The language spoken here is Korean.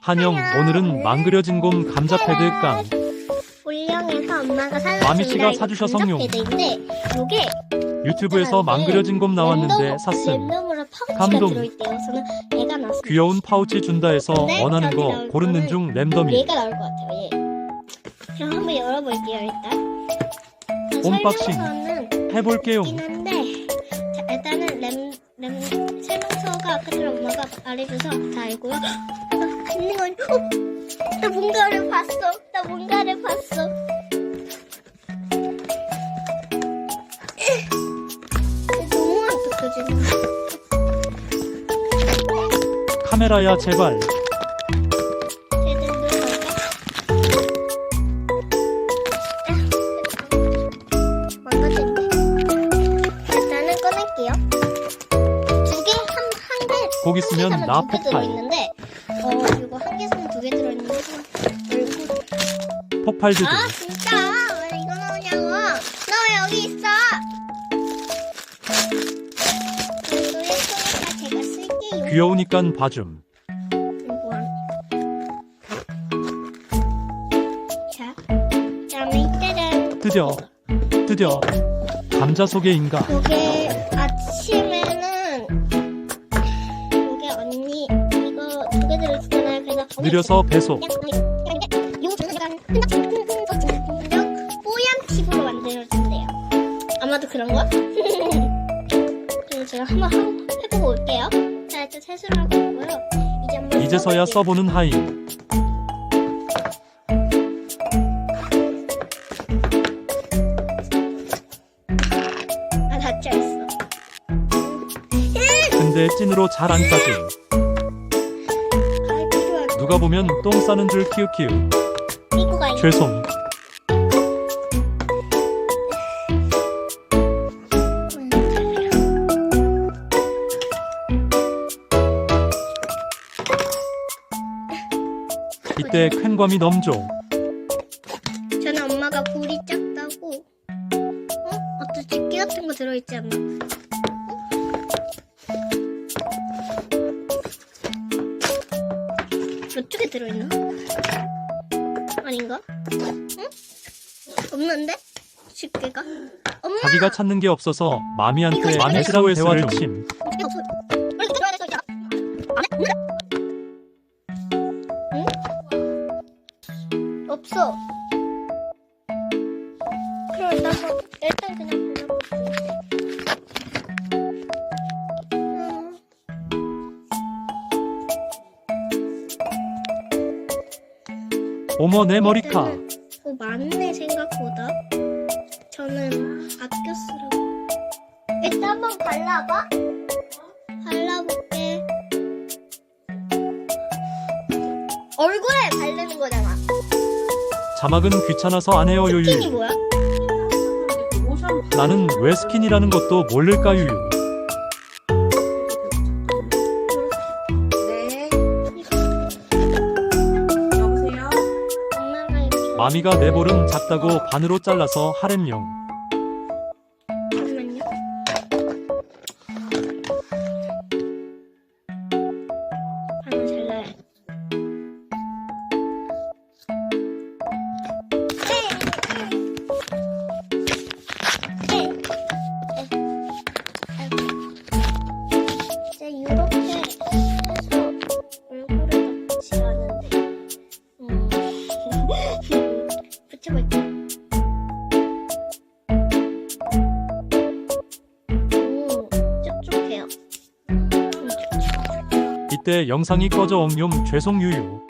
한영 오늘은 망그려진 곰 감자 패드 깡 올영에서 엄마가 사준 마미 씨가 사주셔서 용. 패드인데 이게 유튜브에서 망그려진 곰 나왔는데 샀음 랜덤으로 파우치가 감동. 들어있대요. 저는 얘가 나왔어요. 귀여운 파우치 준다 해서 근데 원하는 저기 거 나올 고르는 중 랜덤이 얘가 나올 것 같아요. 얘. 그럼 한번 열어볼게요 일단. 언박싱. 설명서는 해볼게요 있긴 한데 자, 일단은 램, 램 설명서가 아까 전에 엄마가 말해줘서 다 알고요. 아, 있는 건 어? 나 뭔가를 봤어. 나 뭔가를 봤어. 너무 안 뜯겨지네. 카메라야 제발. 망가졌네. 일단은 꺼낼게요. 두 개, 한, 한 개. 한 개에서는 나 폭발 들어있는데, 어, 이거 한 개에서는 두 개 들어있는데, 얼굴. 폭발 드드 아, 진짜! 왜 이거 나오냐고! 너 왜 여기 있어! 이거 예쁘니까 제가 쓸게요. 귀여우니깐 봐줌 이거 안- 자, 그다음에 이때는 드디어 드디어 감자 속의 인간 요게 아침 느려서 배속 뽀얀 피부로 만들어준대요. 아마도 그런 거? 그럼 제가 한번 하- 해보고 올게요. 자, 일단 세수를 하고 있고요. 이제 한번 이제서야 써볼게요. 써보는 하이 아, 닫혀있어. 근데 찐으로 잘안 필요할 누가 보면 똥 싸는 줄 키우키우 삐꾸가. 죄송 이때 쾌감이 넘죠 저는 엄마가 볼이 작다고. 어? 어떤 집게 같은 거 들어있지 않나? 저쪽에 들어있나? 아닌가? 응? 없는데? 집게가? 엄마! 자기가 찾는 게 없어서 마미한테 이거 이거 SOS를 침 집게 없어. 원래 들어야 돼서 있잖아. 안 해? 응? 없어. 그럼 일단 뭐- 일단 그냥 불러볼게. 어머 내 머리카 어, 많네 생각보다. 저는 아껴 쓰라고. 일단 한번 발라봐. 발라볼게. 얼굴에 바르는 거잖아. 자막은 귀찮아서 안 해요 스킨이 유유 뭐야? 나는 왜 스킨이라는 것도 모를까 유유 마미가 내 볼은 작다고 반으로 잘라서 하렘용 붙여볼게요. 오. 이때 영상이 꺼져 엉룡 죄송 유유